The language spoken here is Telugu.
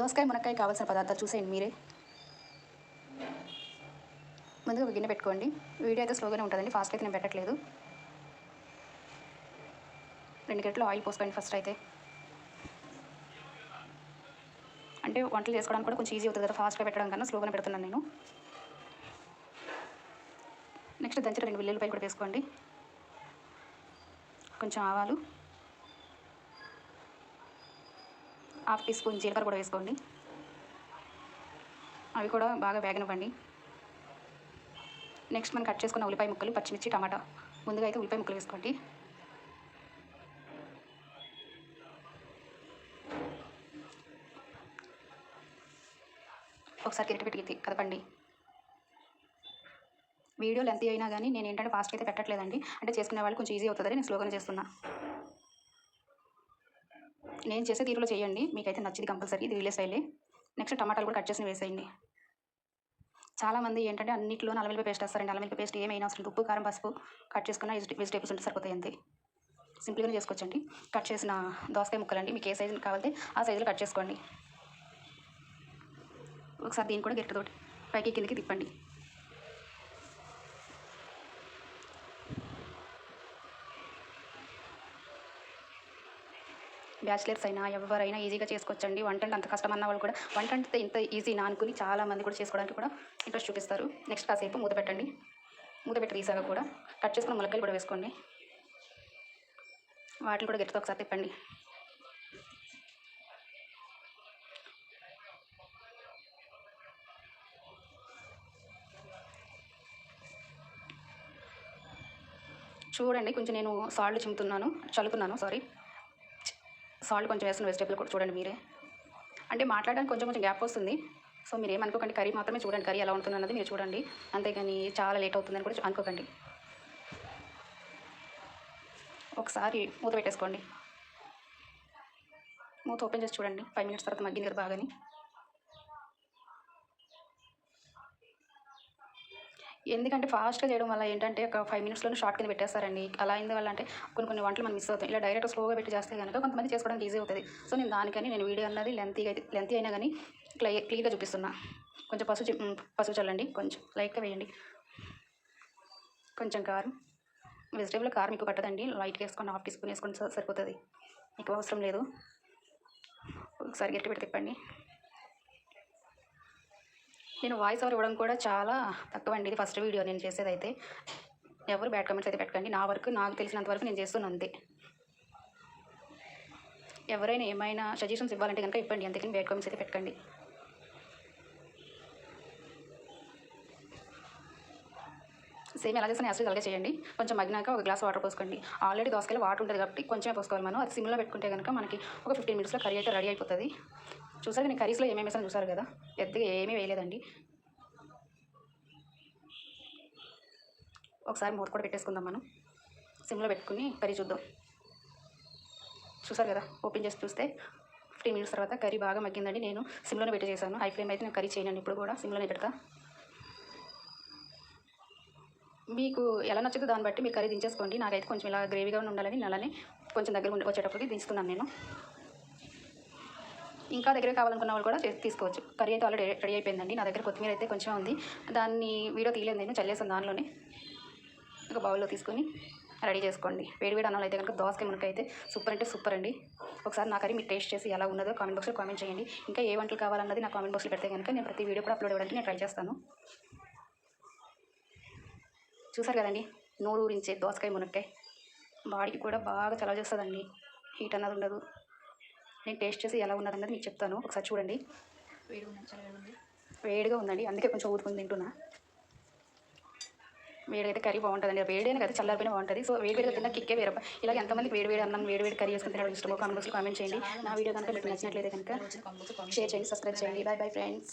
దోసకాయ మునక్కాయ కావాల్సిన పదార్థాలు చూసేయండి మీరే. ముందుగా ఒక గిన్నె పెట్టుకోండి. వీడియో అయితే స్లోగానే ఉంటుందండి ఫాస్ట్ అయితే నేను పెట్టట్లేదు. రెండు గంటలు ఆయిల్ పోసుకోండి ఫస్ట్ అయితే. అంటే వంటలు చేసుకోవడానికి కూడా కొంచెం ఈజీ అవుతుంది కదా ఫాస్ట్గా పెట్టడం కన్నా స్లోగానే పెడుతున్నాను నేను. నెక్స్ట్ దంచిన రెండు వెల్లుల్లిపాయలు కూడా వేసుకోండి. కొంచెం ఆవాలు. హాఫ్ టీ స్పూన్ జీలకర్ర కూడా వేసుకోండి. అవి కూడా బాగా వేగనివ్వండి. నెక్స్ట్ మనం కట్ చేసుకున్న ఉల్లిపాయ ముక్కలు పచ్చిమిర్చి టమాటా. ముందుగా అయితే ఉల్లిపాయ ముక్కలు వేసుకోండి. ఒకసారి కిరటి పెట్టి కదపండి. వీడియో లెంత్ అయినా కానీ నేను ఏంటంటే ఫాస్ట్ అయితే పెట్టట్లేదండి. అంటే చేసుకునే వాళ్ళు కొంచెం ఈజీ అవుతుందని నేను స్లోగానే చేస్తున్నా. నేను చేసే తీరులో చేయండి. మీకైతే నచ్చింది కంపల్సరీ. ఇది రిలీజ్ అయ్యి నెక్స్ట్ టమాటాలు కూడా కట్ చేసి వేసేయండి. చాలామంది ఏంటంటే అన్నింటిలో అల్లం పేస్ట్ వేస్తారండి. అల్లం పేస్ట్ ఏమైనా అవసరం ఉప్పు కారం పసుపు కట్ చేసుకున్న వెజిటేబుల్స్ ఉంటే సరిపోతాయి అంతే. సింపుల్గానే చేసుకోవచ్చండి. కట్ చేసిన దోసకాయ ముక్కలండి. మీకు ఏ సైజు కావాలంటే ఆ సైజులో కట్ చేసుకోండి. ఒకసారి దీన్ని కూడా గట్టితోటి పైకి కిందకి తిప్పండి. బ్యాచిలర్స్ అయినా ఎవరైనా ఈజీగా చేసుకోవచ్చండి. వంట అంటే అంత కష్టం అన్న వాళ్ళు కూడా వంట అంటే ఇంత ఈజీనా అనుకుని చాలా మంది కూడా చేసుకోవడానికి కూడా ఇంట్రెస్ట్ చూపిస్తారు. నెక్స్ట్ కాసేపు మూత పెట్టండి. మూత పెట్టి తీసాక కూడా కట్ చేసుకున్న ములక్కలు కూడా వేసుకోండి. వాటిని కూడా గట్టితో ఒకసారి తిప్పండి. చూడండి కొంచెం నేను సాల్ట్ చిమ్ముతున్నాను చల్లుతున్నాను సారీ. సాల్ట్ కొంచెం వేసిన వెజిటేబుల్ కూడా చూడండి మీరే. అంటే మాట్లాడడానికి కొంచెం కొంచెం గ్యాప్ వస్తుంది. సో మీరు ఏమనుకోకండి కర్రీ మాత్రమే చూడండి కర్రీ ఎలా ఉంటుంది అన్నది మీరు చూడండి. అంతేగాని చాలా లేట్ అవుతుందని కూడా అనుకోకండి. ఒకసారి మూత పెట్టేసుకోండి. మూత ఓపెన్ చేసి చూడండి. ఫైవ్ మినిట్స్ తర్వాత మగ్గింది కదా బాగాని. ఎందుకంటే ఫాస్ట్గా చేయడం వల్ల ఏంటంటే ఒక ఫైవ్ మినిట్స్లోనే షార్ట్ కింద పెట్టేస్తారండి. అలా అయింది వల్ల అంటే కొన్ని కొన్ని వంటలు మనం మిస్ అవుతాయి. ఇలా డైరెక్ట్ స్లోగా పెట్టి చేస్తే కనుక కొంతమంది చేసుకోవడానికి ఈజీ అవుతుంది. సో నేను దానికని నేను వీడియో అన్నది లెంతీగా లెంత్ లెంతీ అయినా కానీ క్లై క్లియర్గా చూపిస్తున్నా. కొంచెం పసుపు పసుపు చల్లండి. కొంచెం లైట్గా వేయండి. కొంచెం కారం. వెజిటేబుల్ కారం ఎక్కువ పట్టదండి. లైట్గా వేసుకొని హాఫ్ టీ స్పూన్ వేసుకొని సరిపోతుంది. ఎక్కువ అవసరం లేదు. ఒకసారి గట్టి పెట్టి తిప్పండి. నేను వాయిస్ ఓవర్ ఇవ్వడం కూడా చాలా తక్కువ అండి ఇది ఫస్ట్ వీడియో నేను చేసేది అయితే ఎవరు బ్యాడ్ కమెంట్స్ అయితే పెట్టకండి. నా వరకు నాకు తెలిసినంత వరకు నేను చేస్తున్నాను అంతే. ఎవరైనా ఏమైనా సజెషన్స్ ఇవ్వాలంటే కనుక ఇవ్వండి. అందుకని బ్యాడ్ కమెంట్స్ అయితే పెట్టకండి. సేమ్ ఎలా చేసిన యాసిడ్ అలాగే చేయండి. కొంచెం మగ్గినాక ఒక గ్లాస్ వాటర్ పోసుకోండి. ఆల్రెడీ దోసకాయలు వాటర్ ఉంటుంది కాబట్టి కొంచెమే పోసుకోవాలి మనం. అది సిమ్లో పెట్టుకుంటే కనుక మనకి ఒక ఫిఫ్టీన్ మినిట్స్లో కర్రీ అయితే రెడీ అయిపోతుంది. చూసారు నేను కర్రీస్లో ఏమేమి వేసాను చూసారు కదా? పెద్దగా ఏమీ వేయలేదండి. ఒకసారి మూత కూడా పెట్టేసుకుందాం మనం. సిమ్లో పెట్టుకుని కర్రీ చూద్దాం. చూసారు కదా ఓపెన్ చేసి చూస్తే ఫిఫ్టీ మినిట్స్ తర్వాత కర్రీ బాగా మగ్గిందండి. నేను సిమ్లోనే పెట్టి చేశాను హై ఫ్లేమ్ అయితే నేను కర్రీ చేయనండి ఇప్పుడు కూడా సిమ్లోనే పెడతా. మీకు ఎలా నచ్చుతుందో దాన్ని బట్టి మీరు కర్రీ దించేసుకోండి. నాకైతే కొంచెం ఇలా గ్రేవీగా ఉండాలని నేను అలానే కొంచెం దగ్గర ఉండి వచ్చేటప్పటికి దించుతున్నాను నేను. ఇంకా దగ్గర కావాలనుకున్న వాళ్ళు కూడా తీసుకోవచ్చు. కర్రీ అయితే ఆల్రెడీ రెడీ అయిపోయిందండి. నా దగ్గర కొత్తిమీర అయితే కొంచెం ఉంది. దాన్ని వీడియో తీయలేదు నేను చల్లేసాను దానిలోనే. ఒక బౌల్లో తీసుకొని రెడీ చేసుకోండి. వేడి వేడి అన్నంలో అయితే కనుక దోసకాయ మునకైతే అయితే సూపర్ అంటే సూపర్ అండి. ఒకసారి నా కర్రీ మీరు టేస్ట్ చేసి ఎలా ఉన్నదో కామెంట్ బాక్స్లో కామెంట్ చేయండి. ఇంకా ఏ వంటలు కావాలన్నది నా కామెంట్ బాక్స్లో పెడితే కనుక నేను ప్రతి వీడియో కూడా అప్లోడ్ అవ్వడానికి నేను ట్రై చేస్తాను. చూసారు కదండి? నోరు ఊరించే దోసకాయ మునక్కాయ. బాడీకి కూడా బాగా చలవ చేస్తుందండి. హీట్ అన్నది ఉండదు. నేను టేస్ట్ చేసి ఎలా ఉన్నదన్నది మీకు చెప్తాను. ఒకసారి చూడండి. చాలా ఉంది. వేడిగా ఉందండి. అందుకే కొంచెం ఊరుకుని తింటున్నా. వేడి అయితే కర్రీ బాగుంటుందండి. వేడి అయినా కదా చల్లారిపోయినా బాగుంటుంది. సో వేడి వేడిగా తిన్న కిక్కే వేరే. ఇలా ఎంతమందికి వేడి వేడి అన్నం వేడి వేడి కర్రీ చేసుకుని తినడం ఇష్టమో కామెంట్ బాక్స్లో కామెంట్ చేయండి. నా వీడియో కనుక మీకు నచ్చినట్లయితే కనుక షేర్ చేయండి సబ్స్క్రైబ్ చేయండి. Bye bye friends